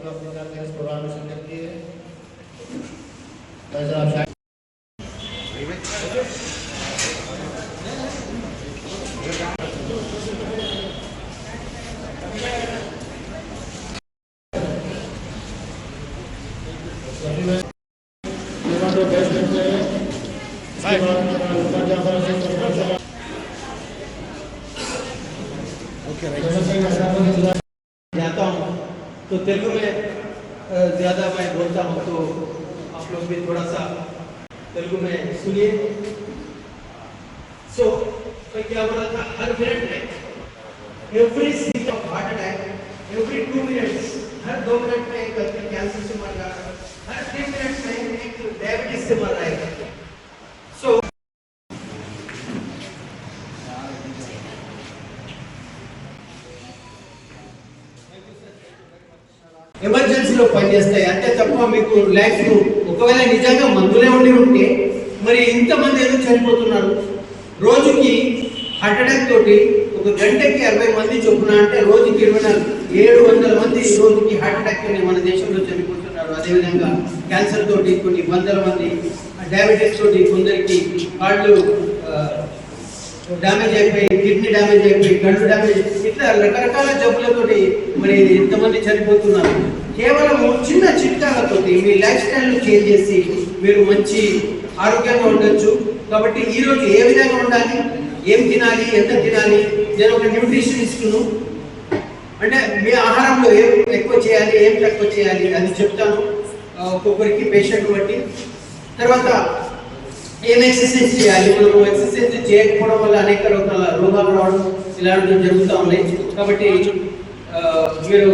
तो उनको अपने साथ इस प्रोग्राम में शिरकत की है भाई साहब Okay, right. तो तेलुगु में ज़्यादा मैं बोलता हूँ तो आप लोग भी थोड़ा सा तेलुगु में सुनिए। सो so, मैं क्या बोला था? हर मिनट में every seat of heart attack every two minutes हर दो मिनट में एक कैंसर से मर रहा है। ఎమర్జెన్సీలో పనిచేస్తాయి. అంతే తప్ప మీకు లైఫ్ ఒకవేళ నిజంగా మందులే ఉండి ఉంటే మరి ఇంతమంది ఎందుకు చనిపోతున్నారు? రోజుకి హార్ట్ అటాక్ తోటి ఒక గంటకి అరవై మంది చొప్పున అంటే రోజుకి ఇరవై నాలుగు ఏడు వందల మంది రోజుకి హార్ట్ అటాక్ తోటి మన దేశంలో చనిపోతున్నారు. అదేవిధంగా క్యాన్సర్ తోటి కొన్ని వందల మంది డయాబెటీస్ తోటి కొందరికి వాళ్ళు డ్యామేజ్ అయిపోయి కిడ్నీ డ్యామేజ్ అయిపోయి కళ్ళు డ్యామేజ్ ఇట్లా రకరకాల జబ్బులతోటి మరి ఎంతమంది చనిపోతున్నారు. కేవలం చిన్న చిట్కాలతోటి మీ లైఫ్ స్టైల్ చేంజ్ చేసి మీరు మంచి ఆరోగ్యంగా ఉండొచ్చు. కాబట్టి ఈ రోజు ఏ విధంగా ఉండాలి? ఏం తినాలి? ఎంత తినాలి? నేను ఒక న్యూట్రిషన్ ఇస్తున్నాను అంటే మీ ఆహారంలో ఏం ఎక్కువ చేయాలి ఏం తక్కువ చేయాలి అది చెప్తాను. ఒక్కొక్కరికి పేషెంట్ బట్టి. తర్వాత ఏం ఎక్సర్సైజ్ చేయాలి మనం ఎక్సర్సైజ్ చేయకపోవడం వల్ల అనేక రకాల రోగాలు రావడం ఇలాంటివి జరుగుతూ ఉన్నాయి. కాబట్టి మీరు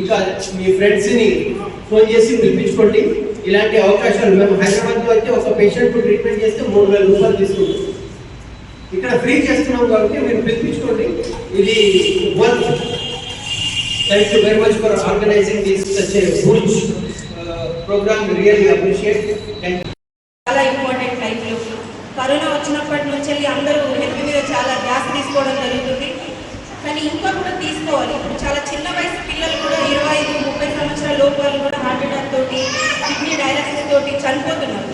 ఇంకా మీ ఫ్రెండ్స్ని ఫోన్ చేసి పిలిపించుకోండి. ఇలాంటి అవకాశాలు మేము హైదరాబాద్లో అయితే ఒక పేషెంట్ ట్రీట్మెంట్ చేస్తే మూడు వేల రూపాయలు తీసుకుంటాం. ఇక్కడ ఫ్రీ చేస్తున్నాం కాబట్టి మీరు పిలిపించుకోండి. ఇది work thank you very much for organizing this such a good programme. Really appreciate. Thank you చాలా ఇంపార్టెంట్ టైంలో కరోనా వచ్చినప్పటి నుంచి వెళ్ళి అందరూ హెల్త్ మీద చాలా ధ్యాస తీసుకోవడం జరుగుతుంది కానీ ఇంకా కూడా ఇప్పుడు చాలా చిన్న వయసు పిల్లలు కూడా ఇరవై ఐదు ముప్పై సంవత్సరాల లోపు వాళ్ళు కూడా హార్ట్ అటాక్ తోటి కిడ్నీ డయాలసిస్ తోటి చనిపోతున్నారు.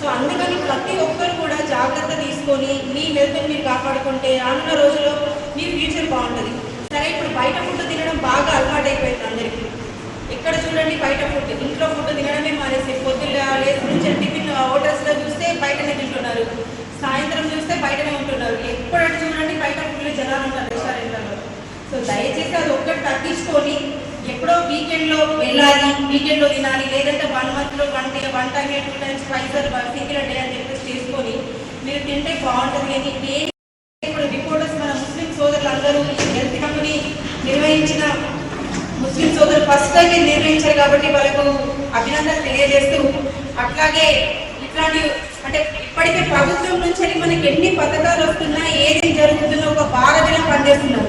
సో అందుకని ప్రతి ఒక్కరు కూడా జాగ్రత్త తీసుకొని మీ హెల్త్ని మీరు కాపాడుకుంటే రానున్న రోజుల్లో మీ ఫ్యూచర్ బాగుంటుంది. సరే ఇప్పుడు బయట ఫుడ్ తినడం బాగా అలవాటు అయిపోయింది అందరికీ. ఎక్కడ చూడండి బయట ఫుడ్ ఇంట్లో ఫుడ్ తినడమే మానేసి పొద్దున్న లేచి టిఫిన్ హోటల్స్లో చూస్తే బయటనే తింటున్నారు. సాయంత్రం చూస్తే బయటనే ఉంటున్నారు ఎప్పుడు చూడండి బయట ఫుడ్లో జనాలు ఉంటారు రెస్టారెంట్లలో సో దయచేసి అది ఒక్కటి తగ్గించుకొని ఎప్పుడో వీకెండ్లో వెళ్ళాలి వీకెండ్లో తినాలి లేదంటే వన్ మంత్లో one day one time two times Pfizer single day అని చెప్పేసి చేసుకొని మీరు తింటే బాగుంటుంది. అని దేని ఇప్పుడు రిపోర్టర్స్ మన ముస్లిం సోదరులందరూ అందరూ హెల్త్ కంపెనీ నిర్వహించిన ముస్లిం సోదరులు ఫస్ట్ టైం నిర్వహించారు కాబట్టి వాళ్ళకు అభినందనలు తెలియజేస్తూ అట్లాగే ఇట్లాంటి అంటే ఇప్పటికే ప్రభుత్వం నుంచి మనకి ఎన్ని పథకాలు వస్తున్నా ఏది జరుగుతుందో ఒక బాధగా పనిచేస్తున్నాం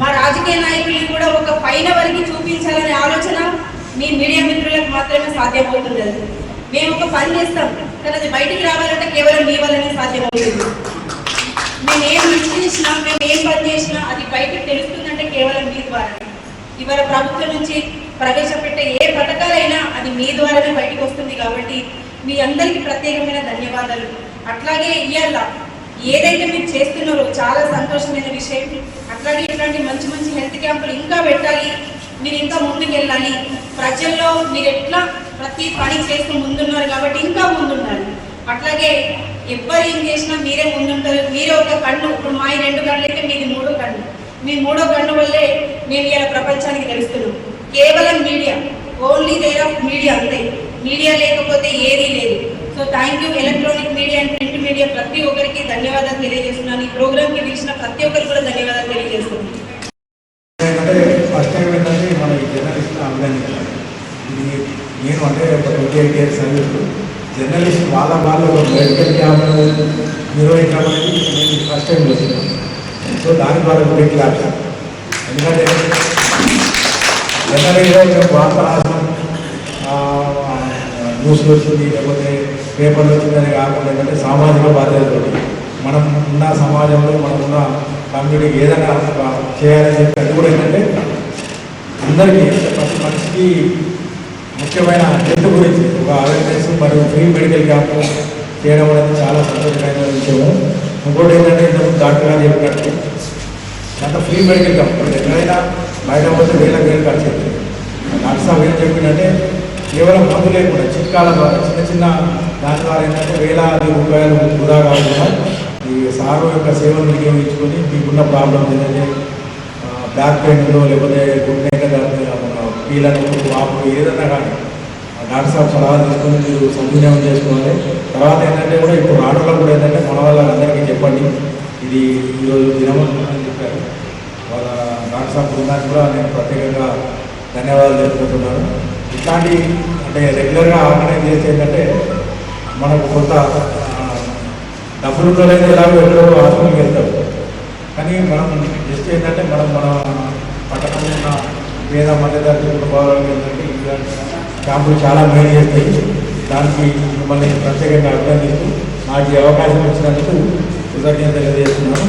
మా రాజకీయ నాయకుల్ని కూడా ఒక పైన వరకు చూపించాలనే ఆలోచన మీ మీడియా మిత్రులకు మాత్రమే సాధ్యమవుతుంది అది. మేము ఒక పని చేస్తాం. కానీ అది బయటికి రావాలంటే కేవలం మీ వల్లనే సాధ్యమవుతుంది. మేము ఏం మిషన్ మేము ఏం పని చేసినా అది బయటకు తెలుస్తుందంటే కేవలం మీ ద్వారా. ఇవాళ ప్రభుత్వం నుంచి ప్రవేశపెట్టే ఏ పథకాలైనా అది మీ ద్వారానే బయటకు వస్తుంది కాబట్టి మీ అందరికీ ప్రత్యేకమైన ధన్యవాదాలు. అట్లాగే ఇవాళ ఏదైతే మీరు చేస్తున్నారో చాలా సంతోషమైన విషయం. అట్లాగే ఇట్లాంటి మంచి మంచి హెల్త్ క్యాంపులు ఇంకా పెట్టాలి. మీరు ఇంకా ముందుకెళ్ళాలి. ప్రజల్లో మీరు ఎట్లా ప్రతి పని చేస్తూ ముందున్నారు కాబట్టి ఇంకా ముందున్నారు. అట్లాగే ఎవ్వరు ఏం చేసినా మీరే ముందుంటారు. మీరే ఒక కన్ను. ఇప్పుడు మా ఈ రెండు కళ్ళు అయితే మీది మూడో కన్ను. మీ మూడో కన్ను వల్లే మేము ఇలా ప్రపంచానికి తెలుస్తున్నాం. కేవలం media. Only there of media అంతే. మీడియా లేకపోతే ఏదీ లేదు. So thank you electronic media and print media ప్రతి ఒక్కరికి ధన్యవాదాలు తెలియజేస్తున్నాను. ఈ ప్రోగ్రామ్కి పిలిచిన ప్రతి ఒక్కరికి కూడా ధన్యవాదాలు తెలియజేస్తున్నాను. ఫస్ట్ టైం ఏంటంటే మన జర్నలిస్ట్ ఆర్గనైజేషన్ నేను అంటే ఒక twenty eight years service journalist వాళ్ళ వాళ్ళు మెడికల్ క్యాంప్ నిర్వహించడం అనేది నేను ఫస్ట్ టైం చూస్తున్నాను సో దాని ద్వారా గుడి క్లాస్ ఎందుకంటే జర్నలిస్ట్ వార్త న్యూస్లో వచ్చింది లేకపోతే పేపర్లో వచ్చిందని కాకుండా ఏంటంటే సామాజిక బాధ్యతలు మనం ఉన్న సమాజంలో మనం ఉన్న కమ్యూనిటీకి ఏదైనా చేయాలని చెప్పి అది కూడా ఏంటంటే అందరికీ ప్రతి మనిషికి ముఖ్యమైన హెల్త్ గురించి ఒక అవేర్నెస్ మరియు ఫ్రీ మెడికల్ క్యాంప్ చేయడం అనేది చాలా సంతోషకరమైన విషయము. ఇంకోటి ఏంటంటే ఇంతకుముందు డాక్టర్ గారు చెప్పినట్టు అంత ఫ్రీ మెడికల్ క్యాంప్ ఎక్కడైనా బయట పోతే వేల వేలు ఖర్చు అవుతుంది. డాక్టర్ సాబ్ ఏం చెప్పిందంటే కేవలం మందు లేకుండా చిట్కాల ద్వారా చిన్న చిన్న దాని ద్వారా ఏంటంటే వేలాది రూపాయలు వృధా కాకుండా ఈ సారు యొక్క సేవలు వినియోగించుకొని మీకున్న ప్రాబ్లం ఏంటంటే బ్యాక్ పెయిన్లో లేకపోతే గుండె పీలను వాపు ఏదన్నా కానీ డాక్టర్ సాబ్ సలహా తీసుకొని మీరు సద్వినియోగం చేసుకోవాలి. తర్వాత ఏంటంటే కూడా ఇప్పుడు ఆటలో కూడా ఏంటంటే మన వాళ్ళందరికీ చెప్పండి. ఇది ఈరోజు దినమని చెప్పారు. వాళ్ళ డాక్టర్ సాబ్ బృందానికి కూడా నేను ప్రత్యేకంగా ధన్యవాదాలు తెలుపుకుంటున్నాను ఇట్లాంటి అంటే రెగ్యులర్గా ఆర్గనైజ్ చేస్తే ఏంటంటే మనకు కొంత డబ్బులు ఉండలేదు ఎలాగో ఎక్కడో హాస్పిటల్కి వెళ్తారు. కానీ మనం జస్ట్ ఏంటంటే మనం మన పట్టణంలో ఉన్న పేద మధ్యతరగతి కుటుంబాలకు ఏంటంటే ఇలాంటి క్యాంపులు చాలా మేలు చేస్తాయి. దానికి మిమ్మల్ని ప్రత్యేకంగా అభినందిస్తూ నాకు ఈ అవకాశం ఇచ్చినందుకు కృతజ్ఞత తెలియజేస్తున్నాను.